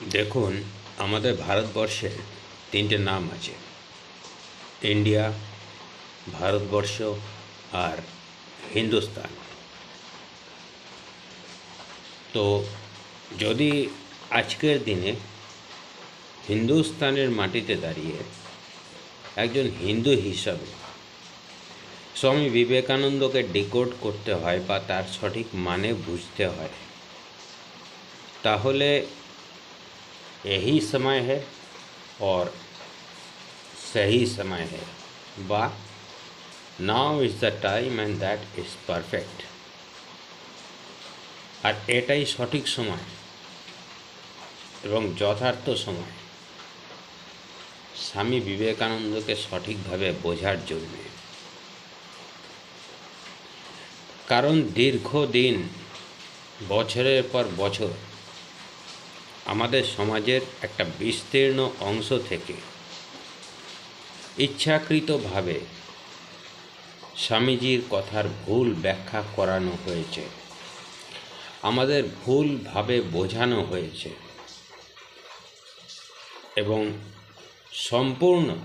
দেখুন, আমাদের ভারতবর্ষে তিনটে নাম আছে। ইন্ডিয়া, ভারতবর্ষ আর হিন্দুস্তান। তো যদি আজকের দিনে হিন্দুস্তানের মাটিতে দাঁড়িয়ে একজন হিন্দু হিসাবে স্বামী বিবেকানন্দকে ডিকোড করতে হয় বা তার সঠিক মানে বুঝতে হয়, তাহলে यही समय है और सही समय है বা now is the time and that is perfect আর এটাই সঠিক সময় এবং যথার্থ সময় স্বামী বিবেকানন্দকে সঠিকভাবে বোঝার জন্যে কারণ দীর্ঘদিন বছরের পর বছর আমাদের সমাজের একটা বিস্তীর্ণ অংশ থেকে ইচ্ছাকৃতভাবে স্বামীজির কথার ভুল ব্যাখ্যা করানো হয়েছে। আমাদের ভুলভাবে বোঝানো হয়েছে। এবং সম্পূর্ণ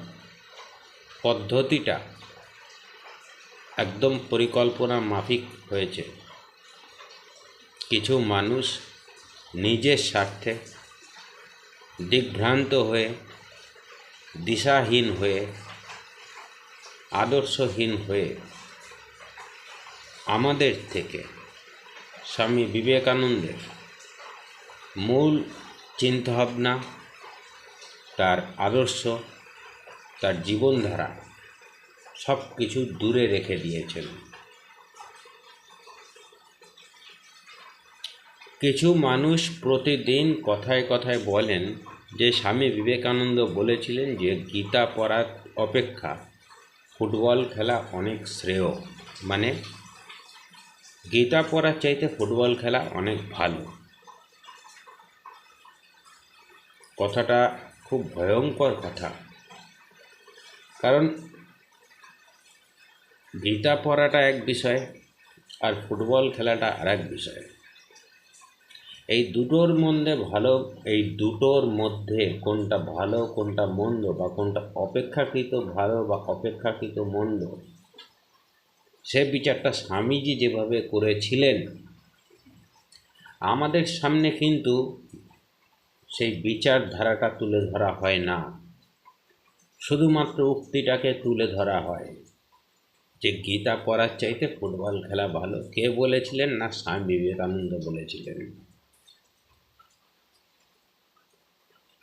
পদ্ধতিটা একদম পরিকল্পনা মাফিক হয়েছে। কিছু মানুষ নিজের স্বার্থে দিগ্ভ্রান্ত হয়ে, দিশাহীন হয়ে, আদর্শহীন হয়ে আমাদের থেকে স্বামী বিবেকানন্দের মূল চিন্তাভাবনা, তার আদর্শ, তার জীবনধারা সব কিছু দূরে রেখে দিয়েছেন। কিছু মানুষ প্রতিদিন কথায় কথায় বলেন যে স্বামী বিবেকানন্দ বলেছিলেন যে গীতা পড়ার অপেক্ষা ফুটবল খেলা অনেক শ্রেয়। মানে গীতা পড়ার চাইতে ফুটবল খেলা অনেক ভালো। কথাটা খুব ভয়ঙ্কর কথা। কারণ গীতা পড়াটা এক বিষয় আর ফুটবল খেলাটা আর এক বিষয়। এই দুটোর মধ্যে ভালো, এই দুটোর মধ্যে কোনটা ভালো, কোনটা মন্দ বা কোনটা অপেক্ষাকৃত ভালো বা অপেক্ষাকৃত মন্দ, সে বিচারটা স্বামীজি যেভাবে করেছিলেন, আমাদের সামনে কিন্তু সেই বিচারধারাটা তুলে ধরা হয় না। শুধুমাত্র উক্তিটাকে তুলে ধরা হয় যে গীতা পড়ার চাইতে ফুটবল খেলা ভালো। কে বলেছিলেন না স্বামী বিবেকানন্দ বলেছিলেন?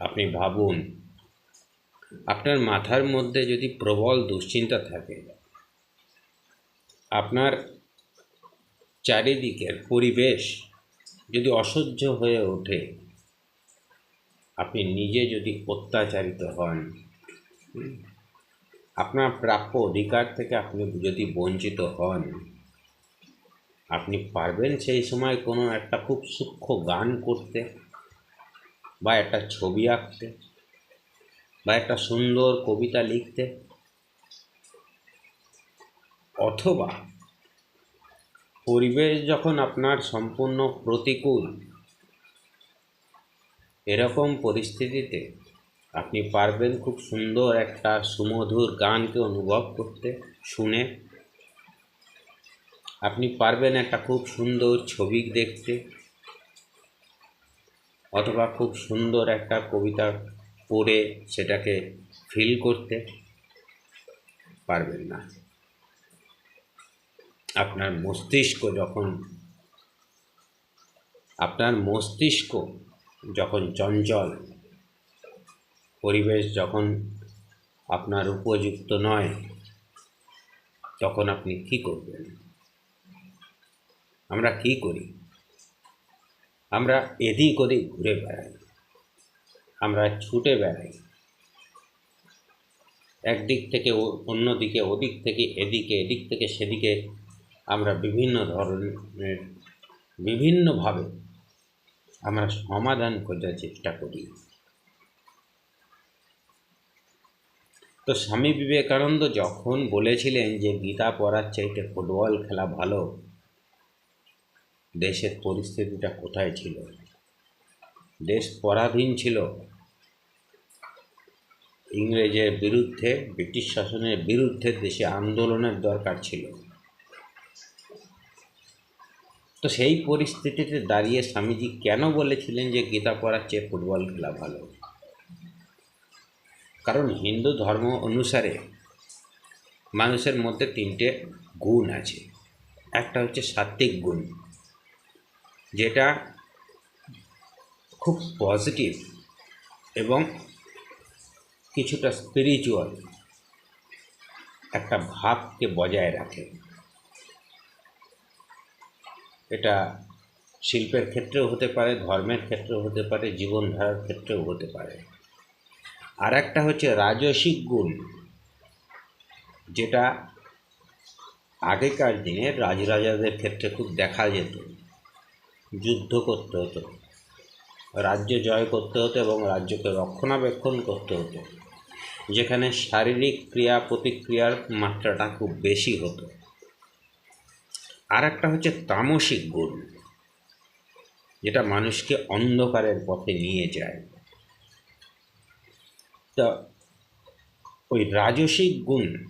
আপনি ভাবুন, আপনার মাথার মধ্যে যদি প্রবল দুশ্চিন্তা থাকে, আপনার চারিদিকের পরিবেশ যদি অসহ্য হয়ে ওঠে, আপনি নিজে যদি অত্যাচারিত হন, আপনার প্রাপ্য অধিকার থেকে আপনি যদি বঞ্চিত হন, আপনি পারবেন সেই সময় কোনো একটা খুব সূক্ষ্ম গান করতে। বা একটা ছবি আঁকতে, বা একটা সুন্দর কবিতা লিখতে, অথবা পরিবেশ যখন আপনার সম্পূর্ণ প্রতিকূল, এরকম পরিস্থিতিতে আপনি পারবেন খুব সুন্দর একটা সুমধুর গানকে অনুভব করতে, শুনে। আপনি পারবেন একটা খুব সুন্দর ছবি দেখতে। অথবা খুব সুন্দর একটা কবিতা পড়ে সেটাকে ফিল করতে পারবেন না। আপনার মস্তিষ্ক যখন, আপনার মস্তিষ্ক যখন চঞ্চল, পরিবেশ যখন আপনার উপযুক্ত নয়, তখন আপনি কি করবেন? আমরা কি করি? আমরা এদিক ওদিক ঘুরে বেড়াই। আমরা ছুটে বেড়াই। একদিক থেকে অন্যদিকে ওদিক থেকে এদিকে, এদিক থেকে সেদিকে আমরা বিভিন্ন ধরনের, বিভিন্নভাবে আমরা সমাধান খোঁজার চেষ্টা করি। তো স্বামী বিবেকানন্দ যখন বলেছিলেন যে গীতা পড়ার চাইতে ফুটবল খেলা ভালো দেশের পরিস্থিতিটা কোথায় ছিল? দেশ পরাধীন ছিল। ইংরেজের বিরুদ্ধে, ব্রিটিশ শাসনের বিরুদ্ধে দেশে আন্দোলনের দরকার ছিল। তো সেই পরিস্থিতিতে দাঁড়িয়ে স্বামীজি কেন বলেছিলেন যে গীতা পড়ার চেয়ে ফুটবল খেলা ভালো? কারণ হিন্দু ধর্ম অনুসারে মানুষের মধ্যে তিনটে গুণ আছে। একটা হচ্ছে সাত্ত্বিক গুণ। যেটা খুব পজিটিভ এবং কিছুটা স্পিরিচুয়াল একটা ভাবকে বজায় রাখে। এটা শিল্পের ক্ষেত্রেও হতে পারে, ধর্মের ক্ষেত্রেও হতে পারে, জীবনধারার ক্ষেত্রেও হতে পারে। আর একটা হচ্ছে রাজসিক গুণ, যেটা আগেকার দিনে রাজরাজাদের ক্ষেত্রে খুব দেখা যেত। যুদ্ধ করতে হতো। রাজ্য জয় করতে হতো এবং রাজ্যকে রক্ষণাবেক্ষণ করতে হতো। যেখানে শারীরিক ক্রিয়া, প্রতিক্রিয়ার মাত্রাটা খুব বেশি হতো। আর একটা হচ্ছে তামসিক গুণ, যেটা মানুষকে অন্ধকারের পথে নিয়ে যায়। তা ওই রাজসিক গুণ,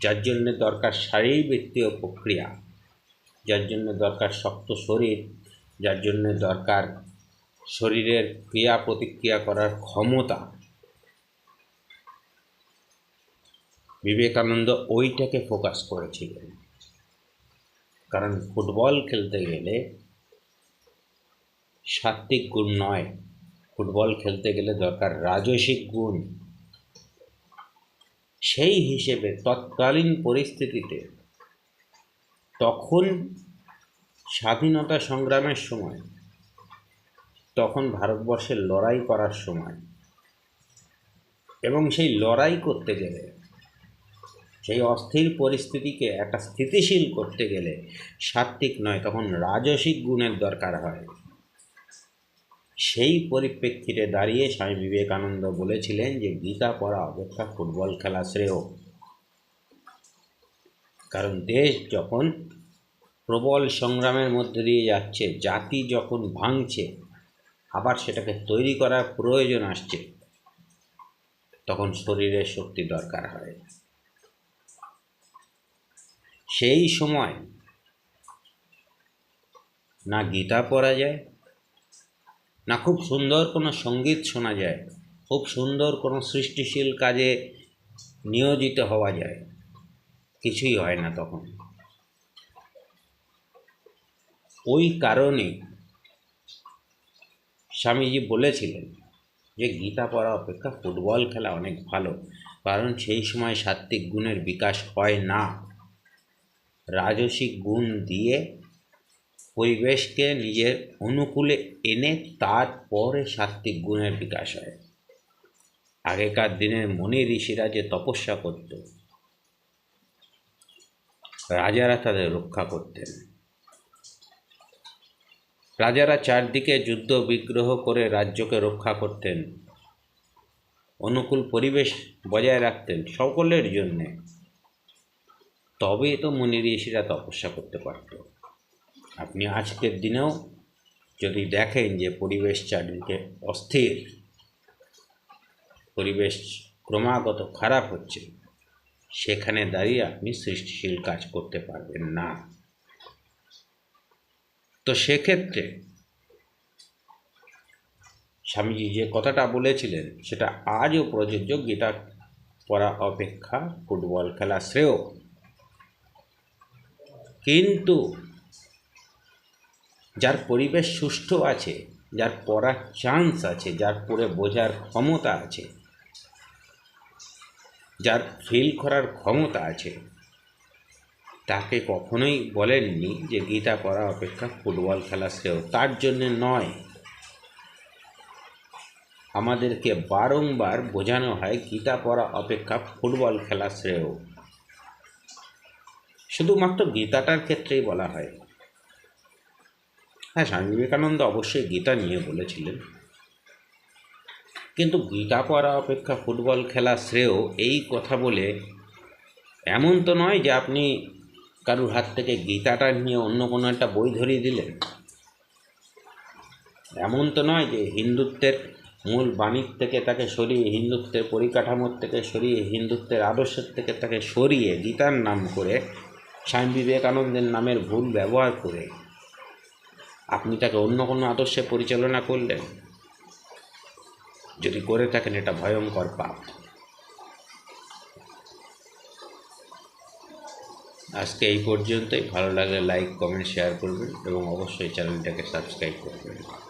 যার জন্য দরকার শারীরবৃত্তীয় প্রক্রিয়া যার জন্য দরকার শক্ত শরীর, যার জন্য দরকার শরীরের ক্রিয়া প্রতিক্রিয়া করার ক্ষমতা। বিবেকানন্দ ওইটাকে ফোকাস করেছিলেন। কারণ ফুটবল খেলতে গেলে সাত্ত্বিক গুণ নয়। ফুটবল খেলতে গেলে দরকার রাজসিক গুণ। সেই হিসেবে তৎকালীন পরিস্থিতিতে তখন স্বাধীনতা সংগ্রামের সময়, তখন ভারতবর্ষের লড়াই করার সময়, এবং সেই লড়াই করতে গেলে, সেই অস্থির পরিস্থিতিকে একটা স্থিতিশীল করতে গেলে সাত্ত্বিক নয়, তখন রাজসিক গুণের দরকার হয়। সেই পরিপ্রেক্ষিতে দাঁড়িয়ে স্বামী বিবেকানন্দ বলেছিলেন যে, গীতা পড়া অপেক্ষা ফুটবল খেলা শ্রেয়। কারণ দেশ যখন প্রবল সংগ্রামের মধ্যে দিয়ে যাচ্ছে, জাতি যখন ভাঙছে, আবার সেটাকে তৈরি করার প্রয়োজন আসছে, তখন শরীরের শক্তি দরকার হয়। সেই সময় না গীতা পড়া যায়, না খুব সুন্দর কোনো সংগীত শোনা যায়, খুব সুন্দর কোনো সৃষ্টিশীল কাজে নিয়োজিত হওয়া যায়। কিছুই হয় না তখন। ওই কারণে স্বামীজি বলেছিলেন যে, গীতা পড়া অপেক্ষা ফুটবল খেলা অনেক ভালো, কারণ সেই সময় সাত্ত্বিক গুণের বিকাশ হয় না। রাজসিক গুণ দিয়ে পরিবেশকে নিজের অনুকূলে এনে তারপরে সাত্ত্বিক গুণের বিকাশ হয়। আগেকার দিনের মনি ঋষিরা যে তপস্যা করত রাজারা তাদের রক্ষা করতেন। রাজারা চারদিকে যুদ্ধ বিগ্রহ করে রাজ্যকে রক্ষা করতেন, অনুকূল পরিবেশ বজায় রাখতেন সকলের জন্যে। তবে তো মুনি ঋষিরা তপস্যা করতে পারত। আপনি আজকের দিনেও যদি দেখেন যে পরিবেশ চারদিকে অস্থির, পরিবেশ ক্রমাগত খারাপ হচ্ছে সেখানে দাঁড়িয়ে আপনি সৃষ্টিশীল কাজ করতে পারবেন না। তো সেক্ষেত্রে স্বামীজি যে কথাটা বলেছিলেন, সেটা আজও প্রযোজ্য। গীতা পড়া অপেক্ষা, ফুটবল খেলা শ্রেয়। কিন্তু যার পরিবেশ সুষ্ঠু আছে, যার পড়ার চান্স আছে, যার পড়ে বোঝার ক্ষমতা আছে যার ফিল করার ক্ষমতা আছে, তাকে কখনোই বলেননি যে গীতা পড়া অপেক্ষা ফুটবল খেলা শ্রেয়। তার জন্যে নয়। আমাদেরকে বারংবার বোঝানো হয় গীতা পড়া অপেক্ষা ফুটবল খেলা শ্রেয়। শুধুমাত্র গীতাটার ক্ষেত্রেই বলা হয়। হ্যাঁ স্বামী বিবেকানন্দ অবশ্যই গীতা নিয়ে বলেছিলেন। কিন্তু গীতা পড়া অপেক্ষা ফুটবল খেলা শ্রেয় এই কথা বলে এমন তো নয় যে আপনি কারুর হাত থেকে গীতাটা নিয়ে অন্য কোনো একটা বই ধরিয়ে দিলেন। এমন তো নয় যে হিন্দুত্বের মূল বাণীর থেকে তাকে সরিয়ে, হিন্দুত্বের পরিকাঠামোর থেকে সরিয়ে, হিন্দুত্বের আদর্শের থেকে তাকে সরিয়ে গীতার নাম করে, স্বামী বিবেকানন্দের নামের ভুল ব্যবহার করে আপনি তাকে অন্য কোনো আদর্শে পরিচালনা করলেন? যদি করে থাকেন, এটা ভয়ঙ্কর পাপ। আজকে এই পর্যন্তই। ভালো লাগলে লাইক কমেন্ট শেয়ার করবেন এবং অবশ্যই চ্যানেলটাকে সাবস্ক্রাইব করবেন।